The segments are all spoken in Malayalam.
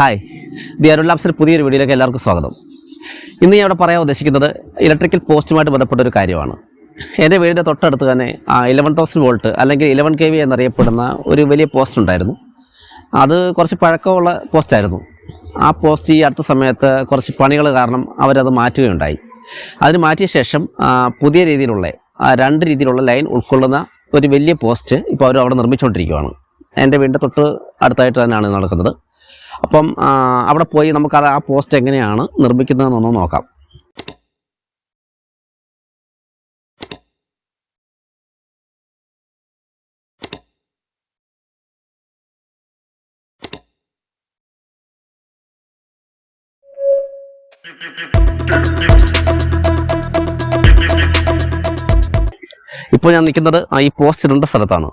ഹായ്. ദി അരുൺ ലാബ്സിന്റെ പുതിയൊരു വീഡിയോയിലേക്ക് എല്ലാവർക്കും സ്വാഗതം. ഇന്ന് ഞാൻ ഇവിടെ പറയാൻ ഉദ്ദേശിക്കുന്നത് ഇലക്ട്രിക്കൽ പോസ്റ്റുമായിട്ട് ബന്ധപ്പെട്ട ഒരു കാര്യമാണ്. എന്റെ വീടിന്റെ തൊട്ടടുത്ത് തന്നെ ഇലവൻ തൗസൻഡ് വോൾട്ട് അല്ലെങ്കിൽ ഇലവൻ കെ വി എന്നറിയപ്പെടുന്ന ഒരു വലിയ പോസ്റ്റ് ഉണ്ടായിരുന്നു. അത് കുറച്ച് പഴക്കമുള്ള പോസ്റ്റായിരുന്നു ആ പോസ്റ്റ് ഈ അടുത്ത സമയത്ത് കുറച്ച് പണികൾ കാരണം അവരത് മാറ്റുകയുണ്ടായി. അതിന് മാറ്റിയ ശേഷം പുതിയ രീതിയിലുള്ള രണ്ട് രീതിയിലുള്ള ലൈൻ ഉൾക്കൊള്ളുന്ന ഒരു വലിയ പോസ്റ്റ് ഇപ്പോൾ അവർ അവിടെ നിർമ്മിച്ചുകൊണ്ടിരിക്കുകയാണ്. എന്റെ വീടിന്റെ തൊട്ട് അടുത്തായിട്ട് തന്നെയാണ് നടക്കുന്നത്. അപ്പം അവിടെ പോയി നമുക്ക് ആ പോസ്റ്റ് എങ്ങനെയാണ് നിർമ്മിക്കുന്നതെന്നൊന്ന് നോക്കാം. ഇപ്പോൾ ഞാൻ നിൽക്കുന്നത് ഈ പോസ്റ്റ് ഇടേണ്ട സ്ഥലത്താണ്.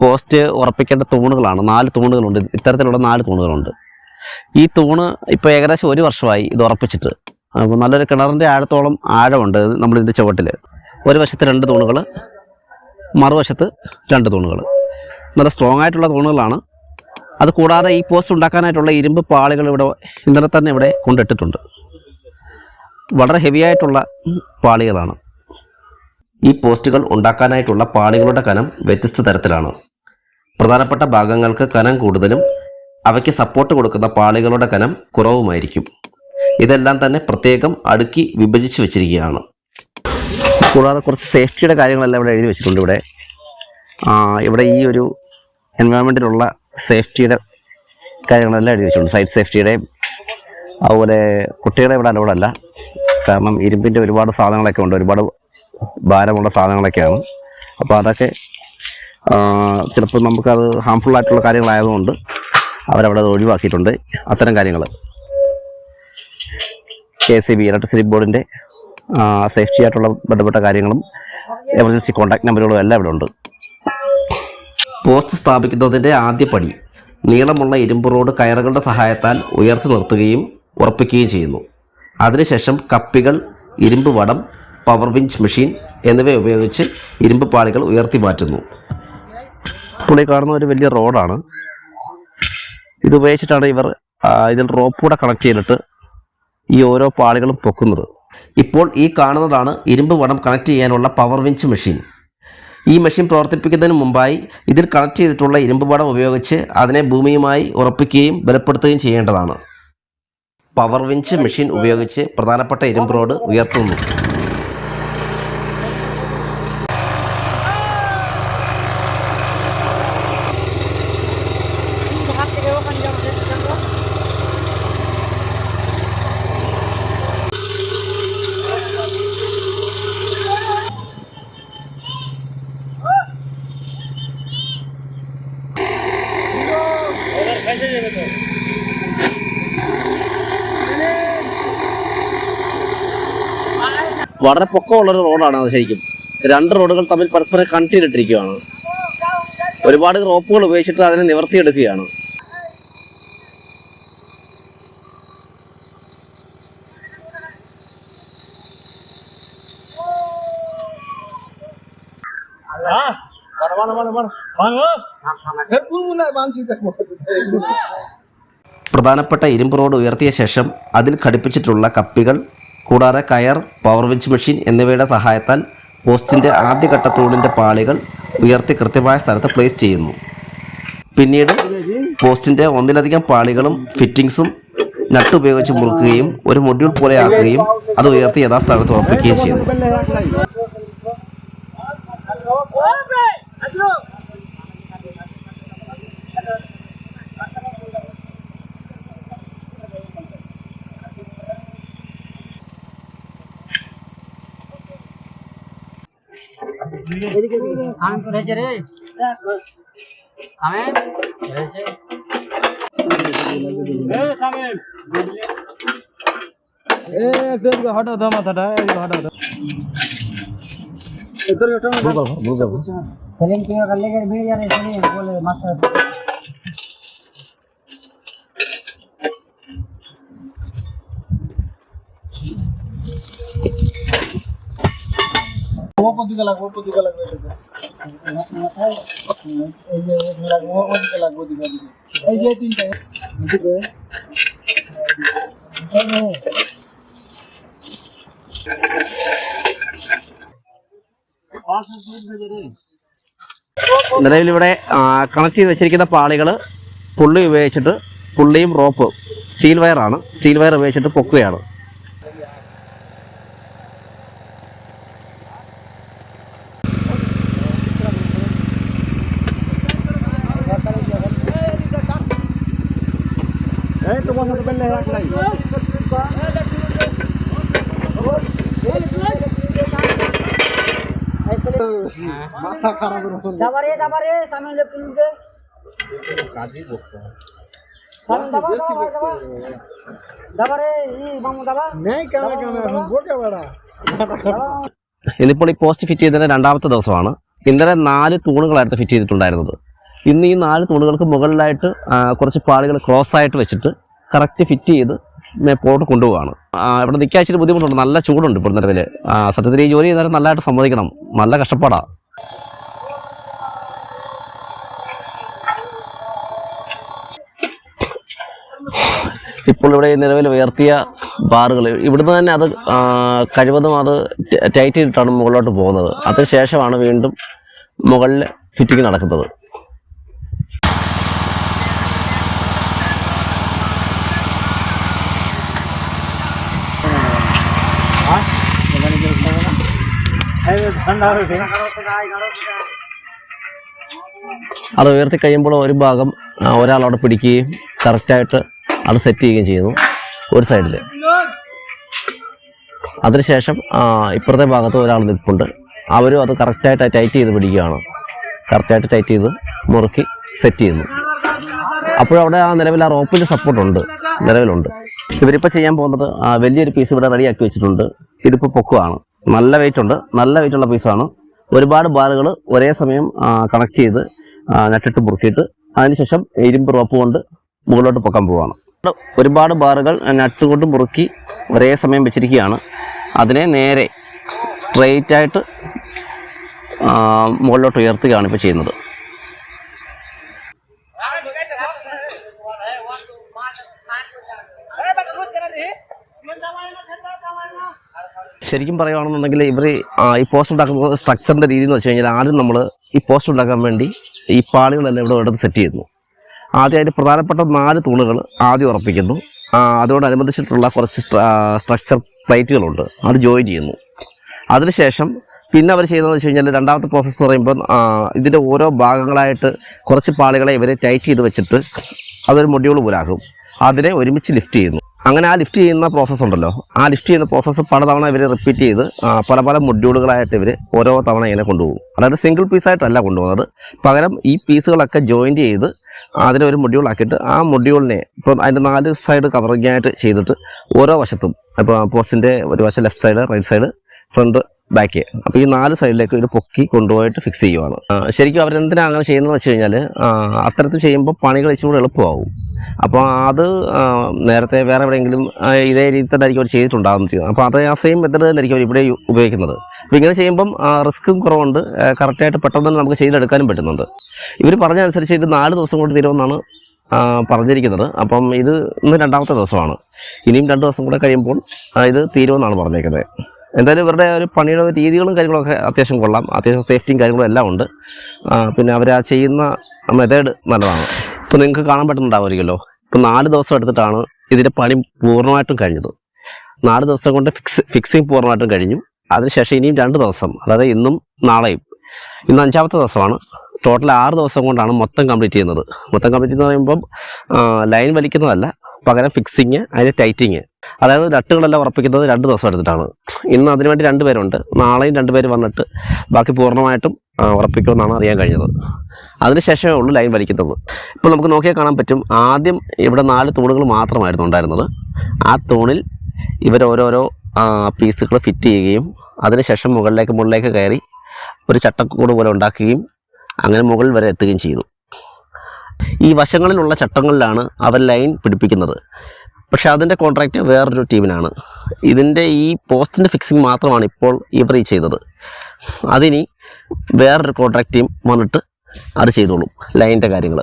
പോസ്റ്റ് ഉറപ്പിക്കേണ്ട തൂണുകളാണ്. നാല് തൂണുകളുണ്ട്. ഇത്തരത്തിലുള്ള നാല് തൂണുകളുണ്ട്. ഈ തൂണ് ഇപ്പോൾ ഏകദേശം ഒരു വർഷമായി ഇത് ഉറപ്പിച്ചിട്ട്. അപ്പോൾ നല്ലൊരു കിണറിന്റെ ആഴത്തോളം ആഴമുണ്ട് നമ്മൾ ഇതിന്റെ ചുവട്ടിൽ ഒരു വശത്ത് രണ്ട് തൂണുകൾ മറുവശത്ത് രണ്ട് തൂണുകൾ നല്ല സ്ട്രോങ് ആയിട്ടുള്ള തൂണുകളാണ്. അത് കൂടാതെ ഈ പോസ്റ്റ് ഉണ്ടാക്കാനായിട്ടുള്ള ഇരുമ്പ് പാളികൾ ഇവിടെ ഇന്നലെ തന്നെ ഇവിടെ കൊണ്ടിട്ടിട്ടുണ്ട്. വളരെ ഹെവി ആയിട്ടുള്ള പാളികളാണ്. ഈ പോസ്റ്റുകൾ ഉണ്ടാക്കാനായിട്ടുള്ള പാളികളുടെ കനം വ്യത്യസ്ത തരത്തിലാണ്. പ്രധാനപ്പെട്ട ഭാഗങ്ങൾക്ക് കനം കൂടുതലും അവയ്ക്ക് സപ്പോർട്ട് കൊടുക്കുന്ന പാളികളുടെ കനം കുറവുമായിരിക്കും. ഇതെല്ലാം തന്നെ പ്രത്യേകം അടുക്കി വിഭജിച്ച് വെച്ചിരിക്കുകയാണ്. കൂടാതെ കുറച്ച് സേഫ്റ്റിയുടെ കാര്യങ്ങളെല്ലാം ഇവിടെ എഴുതി വെച്ചിട്ടുണ്ട് ഇവിടെ. ഇവിടെ ഈ ഒരു എൻവയോൺമെന്റിലുള്ള സേഫ്റ്റിയുടെ കാര്യങ്ങളെല്ലാം എഴുതി വെച്ചിട്ടുണ്ട്. സൈഡ് സേഫ്റ്റിയുടെയും അതുപോലെ കുട്ടികളെ ഇവിടെ അലോഡല്ല കാരണം ഇരുമ്പിന്റെ ഒരുപാട് സാധനങ്ങളൊക്കെ ഉണ്ട്. ഒരുപാട് ഭാരമുള്ള സാധനങ്ങളൊക്കെയാണ്. അപ്പോൾ അതൊക്കെ ചിലപ്പോൾ നമുക്കത് ഹാംഫുൾ ആയിട്ടുള്ള കാര്യങ്ങളായതുകൊണ്ട് അവരവിടെ അത് ഒഴിവാക്കിയിട്ടുണ്ട്. അത്തരം കാര്യങ്ങൾ കെ സി ബി ഇലക്ട്രിസിറ്റി ബോർഡിന്റെ സേഫ്റ്റി ആയിട്ടുള്ള ബന്ധപ്പെട്ട കാര്യങ്ങളും എമർജൻസി കോൺടാക്ട് നമ്പറുകളും എല്ലാം ഇവിടെ ഉണ്ട്. പോസ്റ്റ് സ്ഥാപിക്കുന്നതിന്റെ ആദ്യ പടി നീളമുള്ള ഇരുമ്പ് റോഡ് കയറുകളുടെ സഹായത്താൽ ഉയർത്തി നിർത്തുകയും ഉറപ്പിക്കുകയും ചെയ്യുന്നു. അതിനുശേഷം കപ്പികൾ ഇരുമ്പ് വടം പവർ വിഞ്ച് മെഷീൻ എന്നിവ ഉപയോഗിച്ച് ഇരുമ്പ് പാളികൾ ഉയർത്തി മാറ്റുന്നു. ഈ കാണുന്ന ഒരു വലിയ റോഡാണ്. ഇത് ഉപയോഗിച്ചിട്ടാണ് ഇവർ ഇതിൽ റോപ്പ് കൂടെ കണക്ട് ചെയ്തിട്ട് ഈ ഓരോ പാളികളും പൊക്കുന്നത്. ഇപ്പോൾ ഈ കാണുന്നതാണ് ഇരുമ്പ് വടം കണക്ട് ചെയ്യാനുള്ള പവർ വിഞ്ച് മെഷീൻ ഈ മെഷീൻ പ്രവർത്തിപ്പിക്കുന്നതിന് മുമ്പായി ഇതിൽ കണക്ട് ചെയ്തിട്ടുള്ള ഇരുമ്പ് വടം ഉപയോഗിച്ച് അതിനെ ഭൂമിയുമായി ഉറപ്പിക്കുകയും ബലപ്പെടുത്തുകയും ചെയ്യേണ്ടതാണ്. പവർ വിഞ്ച് മെഷീൻ ഉപയോഗിച്ച് പ്രധാനപ്പെട്ട ഇരുമ്പ് റോഡ് ഉയർത്തുന്നു. വളരെ പൊക്കമുള്ളൊരു റോഡാണ് അത് ശരിക്കും. രണ്ട് റോഡുകൾ തമ്മിൽ പരസ്പരം കണക്ട് ചെയ്തിട്ടിരിക്കുകയാണ് ഒരുപാട് റോപ്പുകൾ ഉപയോഗിച്ചിട്ട് അതിനെ നിവർത്തിയെടുക്കുകയാണ്. പ്രധാനപ്പെട്ട ഇരുമ്പ് റോഡ് ഉയർത്തിയ ശേഷം അതിൽ ഘടിപ്പിച്ചിട്ടുള്ള കപ്പികൾ കൂടാതെ കയർ പവർ വിഞ്ച് മെഷീൻ എന്നിവയുടെ സഹായത്താൽ പോസ്റ്റിന്റെ ആദ്യഘട്ട തൂണിന്റെ പാളികൾ ഉയർത്തി കൃത്യമായ സ്ഥലത്ത് പ്ലേസ് ചെയ്യുന്നു. പിന്നീട് പോസ്റ്റിന്റെ ഒന്നിലധികം പാളികളും ഫിറ്റിംഗ്സും നട്ട് ഉപയോഗിച്ച് മുറുക്കുകയും ഒരു മൊഡ്യൂൾ പോലെ ആക്കുകയും അത് ഉയർത്തി യഥാസ്ഥാനത്ത് ഉറപ്പിക്കുകയും ചെയ്യുന്നു. আমি তো রেজে রে আমি রেজে এ সামিম এ একটু হঠাৎ মাথাটা একটু হঠাৎ इधर बैठो मैं बोल बोल बोल चलें क्यों कर लेकर भेज जा रहे हैं बोले मास्टर এখানে লাগবে ওপর দিকে লাগবে ওদিকে ওদিকে। এই যে এই তিনটা നിലവിലിവിടെ കണക്ട് ചെയ്ത് വെച്ചിരിക്കുന്ന പാളികൾ പുള്ളി ഉപയോഗിച്ചിട്ട് പുള്ളിയും റോപ്പ് സ്റ്റീൽ വയറാണ് സ്റ്റീൽ വയർ ഉപയോഗിച്ചിട്ട് പൊക്കുകയാണ് মাথা খারাপ এরকম দাবারে দাবারে সামনে লে পুলিশে সামনে দাবা দাবা দাবা দাবারে ই মামু দাবা নেই কেন কেন এখন বোকে বেড়া ഇന്നിപ്പോൾ ഈ പോസ്റ്റ് ഫിറ്റ് ചെയ്തതിന്റെ രണ്ടാമത്തെ ദിവസമാണ് ഇന്നലെ നാല് തൂണുകളായിരുന്നു ഫിറ്റ് ചെയ്തിട്ടുണ്ടായിരുന്നത് ഇന്ന് ഈ നാല് തൂണുകൾക്ക് മുകളിലായിട്ട് ആ, കുറച്ച് പാളികൾ ക്രോസ് ആയിട്ട് വെച്ചിട്ട് കറക്റ്റ് ഫിറ്റ് ചെയ്ത് മേപ്പോട്ട് കൊണ്ടുപോവാണ് ഇവിടെ നിൽക്കാൻ ഇച്ചിരി ബുദ്ധിമുട്ടുണ്ട്. നല്ല ചൂടുണ്ട് ഇപ്പോൾ നിലവിൽ സത്യത്തിൽ ഈ ജോലി ചെയ്താലും നല്ലതായിട്ട് സമ്മതിക്കണം. നല്ല കഷ്ടപ്പാടാണ് ഇപ്പോൾ ഇവിടെ നിലവിൽ ഉയർത്തിയ ബാറുകൾ ഇവിടുന്ന് തന്നെ അത് കഴിവതും അത് ടൈറ്റ് ചെയ്തിട്ടാണ് മുകളിലോട്ട് പോകുന്നത്. അതിനുശേഷമാണ് വീണ്ടും മുകളിൽ ഫിറ്റിംഗ് നടക്കുന്നത്. അത് ഉയർത്തി കഴിയുമ്പോൾ ഒരു ഭാഗം അവിടെ പിടിക്കുകയും കറക്റ്റായിട്ട് അത് സെറ്റ് ചെയ്യുകയും ചെയ്യുന്നു ഒരു സൈഡിൽ അതിനുശേഷം ഇപ്പുറത്തെ ഭാഗത്ത് ഒരാൾ നിൽപ്പുണ്ട്. അവരും അത് കറക്റ്റായിട്ട് ടൈറ്റ് ചെയ്ത് പിടിക്കുകയാണ്. കറക്റ്റായിട്ട് ടൈറ്റ് ചെയ്ത് മുറുക്കി സെറ്റ് ചെയ്യുന്നു. അപ്പോഴവിടെ ആ നിലവിൽ ആ റോപ്പിന്റെ സപ്പോർട്ടുണ്ട് നിലവിലുണ്ട്. ഇവരിപ്പോൾ ചെയ്യാൻ പോകുന്നത് വലിയൊരു പീസ് ഇവിടെ റെഡിയാക്കി വെച്ചിട്ടുണ്ട്. ഇതിപ്പോൾ പൊക്കുവാണ്. നല്ല വെയിറ്റ് ഉണ്ട്. നല്ല വെയിറ്റ് ഉള്ള പീസാണ് ഒരുപാട് ബാലുകൾ ഒരേ സമയം കണക്ട് ചെയ്ത് നെട്ടിട്ട് മുറുക്കിയിട്ട് അതിനുശേഷം ഇരുമ്പ് റോപ്പ് കൊണ്ട് മുകളിലോട്ട് പൊക്കാൻ പോവാണ്. ഒരുപാട് ബാറുകൾ നട്ട് കൊണ്ട് മുറുക്കി ഒരേ സമയം വെച്ചിരിക്കുകയാണ്. അതിനെ നേരെ സ്ട്രെയിറ്റ് ആയിട്ട് ആ, മുകളിലോട്ട് ഉയർത്തുകയാണ് ഇപ്പോൾ ചെയ്യുന്നത്. ശരിക്കും പറയുകയാണെന്നുണ്ടെങ്കിൽ ഇവർ ഈ പോസ്റ്റ് ഉണ്ടാക്കുന്ന സ്ട്രക്ചറിന്റെ രീതി എന്ന് വെച്ച് കഴിഞ്ഞാൽ ആദ്യം നമ്മൾ ഈ പോസ്റ്റ് ഉണ്ടാക്കാൻ വേണ്ടി ഈ പാളികളെല്ലാം ഇവിടെ എടുത്ത് സെറ്റ് ചെയ്യുന്നു. ആദ്യം അതിന്റെ പ്രധാനപ്പെട്ട നാല് തൂണുകൾ ആദ്യം ഉറപ്പിക്കുന്നു. അതോടനുബന്ധിച്ചിട്ടുള്ള കുറച്ച് സ്ട്രക്ചർ പ്ലേറ്റുകളുണ്ട്. അത് ജോയിൻ ചെയ്യുന്നു. അതിനുശേഷം പിന്നെ അവർ ചെയ്യുന്നതെന്ന് വെച്ച് കഴിഞ്ഞാൽ രണ്ടാമത്തെ പ്രോസസ്സ് എന്ന് പറയുമ്പോൾ ഇതിന്റെ ഓരോ ഭാഗങ്ങളായിട്ട് കുറച്ച് പാളികളെ ഇവരെ ടൈറ്റ് ചെയ്ത് വെച്ചിട്ട് അതൊരു മൊഡ്യൂൾ പോലാക്കും അതിനെ ഒരുമിച്ച് ലിഫ്റ്റ് ചെയ്യുന്നു. അങ്ങനെ ആ ലിഫ്റ്റ് ചെയ്യുന്ന പ്രോസസ്സ് ഉണ്ടല്ലോ. ആ ലിഫ്റ്റ് ചെയ്യുന്ന പ്രോസസ്സ് പലതവണ ഇവർ റിപ്പീറ്റ് ചെയ്ത് പല പല മൊഡ്യൂളുകളായിട്ട് ഇവർ ഓരോ തവണ ഇങ്ങനെ കൊണ്ടുപോകും. അതായത് സിംഗിൾ പീസായിട്ടല്ല കൊണ്ടുപോകുന്നത്. പകരം ഈ പീസുകളൊക്കെ ജോയിന്റ് ചെയ്ത് അതിനെ ഒരു മൊഡ്യൂളാക്കിയിട്ട് ആ മൊഡ്യൂളിനെ ഇപ്പം അതിന്റെ നാല് സൈഡ് കവറിങ് ആയിട്ട് ചെയ്തിട്ട് ഓരോ വശത്തും ഇപ്പോൾ പോസ്റ്റിന്റെ ഒരു വശം left side right side front back അപ്പോൾ ഈ നാല് സൈഡിലേക്ക് ഇത് പൊക്കി കൊണ്ടുപോയിട്ട് ഫിക്സ് ചെയ്യുവാണ്. ശരിക്കും അവരെന്തിനാണ് അങ്ങനെ ചെയ്യുന്നതെന്ന് വെച്ച് കഴിഞ്ഞാൽ അത്തരത്തിൽ ചെയ്യുമ്പോൾ പണികൾ ഇച്ചിരി എളുപ്പമാവും. അപ്പോൾ അത് നേരത്തെ വേറെ എവിടെയെങ്കിലും ഇതേ രീതി തന്നെ ആയിരിക്കും അവർ ചെയ്തിട്ടുണ്ടാകുന്നത് ചെയ്യുന്നത്. അപ്പോൾ അത് ആ സെയിം മെത്തേഡ് തന്നെ ആയിരിക്കും അവർ ഇവിടെ ഉപയോഗിക്കുന്നത്. അപ്പോൾ ഇങ്ങനെ ചെയ്യുമ്പം റിസ്ക്കും കുറവുണ്ട്. കറക്റ്റായിട്ട് പെട്ടെന്ന് തന്നെ നമുക്ക് ചെയ്തെടുക്കാനും പറ്റുന്നുണ്ട്. ഇവർ പറഞ്ഞ അനുസരിച്ച് ഇത് നാല് ദിവസം കൊണ്ട് തീരുമെന്നാണ് പറഞ്ഞിരിക്കുന്നത്. അപ്പം ഇത് ഇന്ന് രണ്ടാമത്തെ ദിവസമാണ്. ഇനിയും രണ്ട് ദിവസം കൂടെ കഴിയുമ്പോൾ ഇത് തീരുമെന്നാണ് പറഞ്ഞേക്കുന്നത്. എന്തായാലും ഇവരുടെ ഒരു പണിയുടെ രീതികളും കാര്യങ്ങളൊക്കെ അത്യാവശ്യം കൊള്ളാം. അത്യാവശ്യം സേഫ്റ്റിയും കാര്യങ്ങളും എല്ലാം ഉണ്ട്. പിന്നെ അവർ ആ ചെയ്യുന്ന മെത്തേഡ് നല്ലതാണ്. ഇപ്പോൾ നിങ്ങൾക്ക് കാണാൻ പറ്റുന്നുണ്ടാവുമായിരിക്കുമല്ലോ. ഇപ്പോൾ നാല് ദിവസം എടുത്തിട്ടാണ് ഇതിന്റെ പണി പൂർണമായിട്ടും കഴിഞ്ഞത്. നാല് ദിവസം കൊണ്ട് ഫിക്സ് ഫിക്സിങ് പൂർണമായിട്ടും കഴിഞ്ഞു. അതിനുശേഷം ഇനിയും രണ്ട് ദിവസം അതായത് ഇന്നും നാളെയും. ഇന്ന് അഞ്ചാമത്തെ ദിവസമാണ്. ടോട്ടൽ ആറ് ദിവസം കൊണ്ടാണ് മൊത്തം കംപ്ലീറ്റ് ചെയ്യുന്നത്. മൊത്തം കംപ്ലീറ്റ് എന്ന് പറയുമ്പം ലൈൻ വലിക്കുന്നതല്ല. പകരം ഫിക്സിങ് അതിന്റെ ടൈറ്റിങ് അതായത് നട്ടുകളെല്ലാം ഉറപ്പിക്കുന്നത് രണ്ട് ദിവസം എടുത്തിട്ടാണ്. ഇന്ന് അതിനുവേണ്ടി രണ്ട് പേരുണ്ട്. നാളെയും രണ്ടുപേർ വന്നിട്ട് ബാക്കി പൂർണമായിട്ടും ഉറപ്പിക്കുമെന്നാണ് അറിയാൻ കഴിഞ്ഞത്. അതിനുശേഷമേ ഉള്ളൂ ലൈൻ വലിക്കുന്നത്. ഇപ്പോൾ നമുക്ക് നോക്കിയാൽ കാണാൻ പറ്റും ആദ്യം ഇവിടെ നാല് തൂണുകൾ മാത്രമായിരുന്നു ഉണ്ടായിരുന്നത്. ആ തൂണിൽ ഇവരോരോരോ പീസുകൾ ഫിറ്റ് ചെയ്യുകയും അതിനുശേഷം മുകളിലേക്ക് മുകളിലേക്ക് കയറി ഒരു ചട്ടക്കൂട് പോലെ ഉണ്ടാക്കുകയും അങ്ങനെ മുകളിൽ വരെ എത്തുകയും ചെയ്തു. ഈ വശങ്ങളിലുള്ള ചട്ടങ്ങളിലാണ് അവർ ലൈൻ പിടിപ്പിക്കുന്നത്. പക്ഷെ അതിന്റെ കോൺട്രാക്റ്റ് വേറൊരു ടീമിനാണ്. ഇതിന്റെ ഈ പോസ്റ്റിന്റെ ഫിക്സിങ് മാത്രമാണ് ഇപ്പോൾ ഇവർ ഈ ചെയ്തത്. അതിനി വേറൊരു കോൺട്രാക്ട് ടീം വന്നിട്ട് അത് ചെയ്തോളും ലൈനിന്റെ കാര്യങ്ങൾ.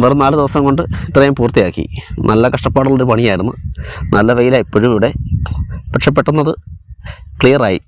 വെറും നാല് ദിവസം കൊണ്ട് ഇത്രയും പൂർത്തിയാക്കി. നല്ല കഷ്ടപ്പാടുള്ളൊരു പണിയായിരുന്നു. നല്ല വെയിലാണ് ഇപ്പോഴും ഇവിടെ. പക്ഷെ പെട്ടെന്നത് ക്ലിയറായി.